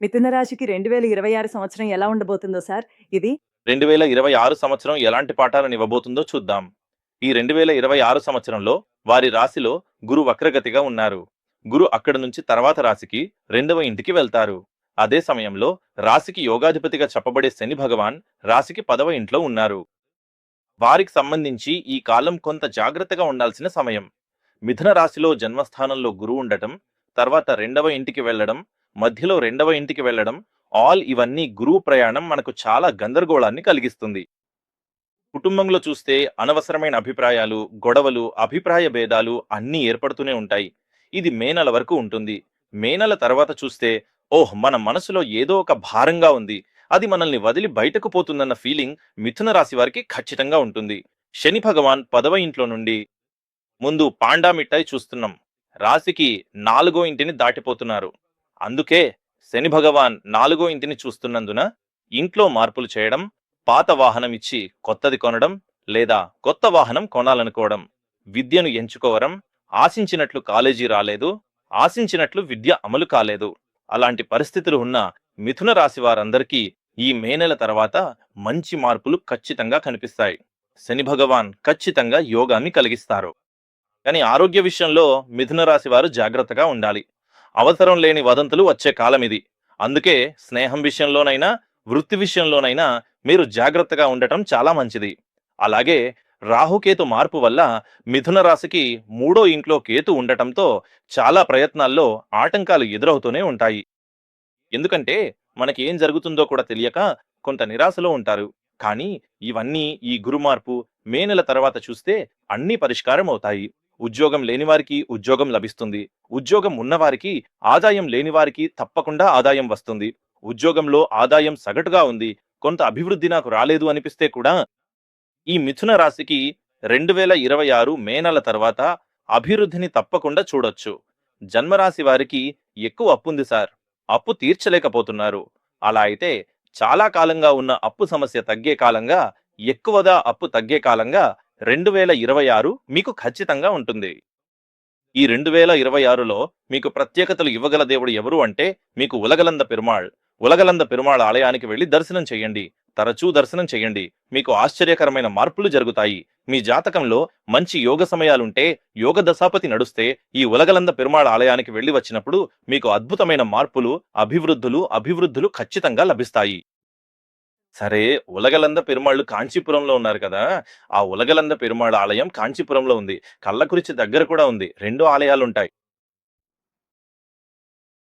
మిథున రాశికి రెండు వేల ఇరవై ఆరు సంవత్సరం ఎలా ఉండబోతుందో సార్? ఇది రెండు వేల ఇరవై ఆరు సంవత్సరం ఎలాంటి పాఠాలను ఇవ్వబోతుందో చూద్దాం. ఈ రెండు వేల ఇరవై ఆరు సంవత్సరంలో వారి రాశిలో గురు వక్రగతిగా ఉన్నారు. గురు అక్కడి నుంచి తర్వాత రాశికి రెండవ ఇంటికి వెళ్తారు. అదే సమయంలో రాశికి యోగాధిపతిగా చెప్పబడే శని భగవాన్ రాశికి పదవ ఇంట్లో ఉన్నారు. వారికి సంబంధించి ఈ కాలం కొంత జాగ్రత్తగా ఉండాల్సిన సమయం. మిథున రాశిలో జన్మస్థానంలో గురువు ఉండటం తర్వాత రెండవ ఇంటికి వెళ్ళడం మధ్యలో రెండవ ఇంటికి వెళ్ళడం ఆల్ ఇవన్నీ గురువు ప్రయాణం మనకు చాలా గందరగోళాన్ని కలిగిస్తుంది. కుటుంబంలో చూస్తే అనవసరమైన అభిప్రాయాలు గొడవలు అభిప్రాయ భేదాలు అన్నీ ఏర్పడుతూనే ఉంటాయి. ఇది మే నెల వరకు ఉంటుంది. మే నెల తర్వాత చూస్తే ఓహ్ మన మనసులో ఏదో ఒక భారంగా ఉంది. అది మనల్ని వదిలి బయటకు పోతుందన్న ఫీలింగ్ మిథున రాశి వారికి ఖచ్చితంగా ఉంటుంది. శని భగవాన్ పదవ ఇంట్లో నుండి ముందు పాండా మిఠాయి చూస్తున్నాం. రాశికి నాలుగో ఇంటిని దాటిపోతున్నారు. అందుకే శని భగవాన్ నాలుగో ఇంటిని చూస్తున్నందున ఇంట్లో మార్పులు చేయడం పాత వాహనం ఇచ్చి కొత్తది కొనడం లేదా కొత్త వాహనం కొనాలనుకోవడం విద్యను ఎంచుకోవడం ఆశించినట్లు కాలేజీ రాలేదు ఆశించినట్లు విద్య అమలు కాలేదు. అలాంటి పరిస్థితులు ఉన్న మిథున రాశి వారందరికీ ఈ మే నెల తర్వాత మంచి మార్పులు ఖచ్చితంగా కనిపిస్తాయి. శని భగవాన్ ఖచ్చితంగా యోగాన్ని కలిగిస్తారు. కానీ ఆరోగ్య విషయంలో మిథున రాశి వారు జాగ్రత్తగా ఉండాలి. అవసరం లేని వదంతులు వచ్చే కాలం ఇది. అందుకే స్నేహం విషయంలోనైనా వృత్తి విషయంలోనైనా మీరు జాగ్రత్తగా ఉండటం చాలా మంచిది. అలాగే రాహుకేతు మార్పు వల్ల మిథున రాశికి మూడో ఇంట్లో కేతు ఉండటంతో చాలా ప్రయత్నాల్లో ఆటంకాలు ఎదురవుతూనే ఉంటాయి. ఎందుకంటే మనకి ఏం జరుగుతుందో కూడా తెలియక కొంత నిరాశలో ఉంటారు. కానీ ఇవన్నీ ఈ గురు మార్పు మే నెల తర్వాత చూస్తే అన్నీ పరిష్కారం అవుతాయి ఉద్యోగం లేని వారికి ఉద్యోగం లభిస్తుంది. ఉద్యోగం ఉన్నవారికి ఆదాయం లేని వారికి తప్పకుండా ఆదాయం వస్తుంది. ఉద్యోగంలో ఆదాయం సగటుగా ఉంది. కొంత అభివృద్ధి నాకు రాలేదు అనిపిస్తే కూడా ఈ మిథున రాశికి రెండు వేల ఇరవై ఆరు మే నెల తర్వాత అభివృద్ధిని తప్పకుండా చూడొచ్చు. జన్మరాశి వారికి ఎక్కువ అప్పుంది సార్. అప్పు తీర్చలేకపోతున్నారు. అలా అయితే చాలా కాలంగా ఉన్న అప్పు సమస్య తగ్గే కాలంగా ఎక్కువగా అప్పు తగ్గే కాలంగా రెండు వేల ఇరవై ఆరు మీకు ఖచ్చితంగా ఉంటుంది. ఈ రెండు వేల ఇరవై ఆరులో మీకు ప్రత్యేకతలు ఇవ్వగల దేవుడు ఎవరు అంటే మీకు ఉలగలంద పెరుమాళ్. ఉలగలంద పెరుమాళ్ ఆలయానికి వెళ్ళి దర్శనం చేయండి. తరచూ దర్శనం చేయండి. మీకు ఆశ్చర్యకరమైన మార్పులు జరుగుతాయి. మీ జాతకంలో మంచి యోగ సమయాలుంటే యోగ దశాపతి నడుస్తే ఈ ఉలగలంద పెరుమాళ్ ఆలయానికి వెళ్ళి వచ్చినప్పుడు మీకు అద్భుతమైన మార్పులు అభివృద్ధులు అభివృద్ధులు ఖచ్చితంగా లభిస్తాయి. సరే ఉలగలంద పెరుమాళ్ళు కాంచీపురంలో ఉన్నారు కదా! ఆ ఉలగలంద పెరుమాళ్ ఆలయం కాంచీపురంలో ఉంది. కళ్ళకురిచి దగ్గర కూడా ఉంది. రెండు ఆలయాలు ఉంటాయి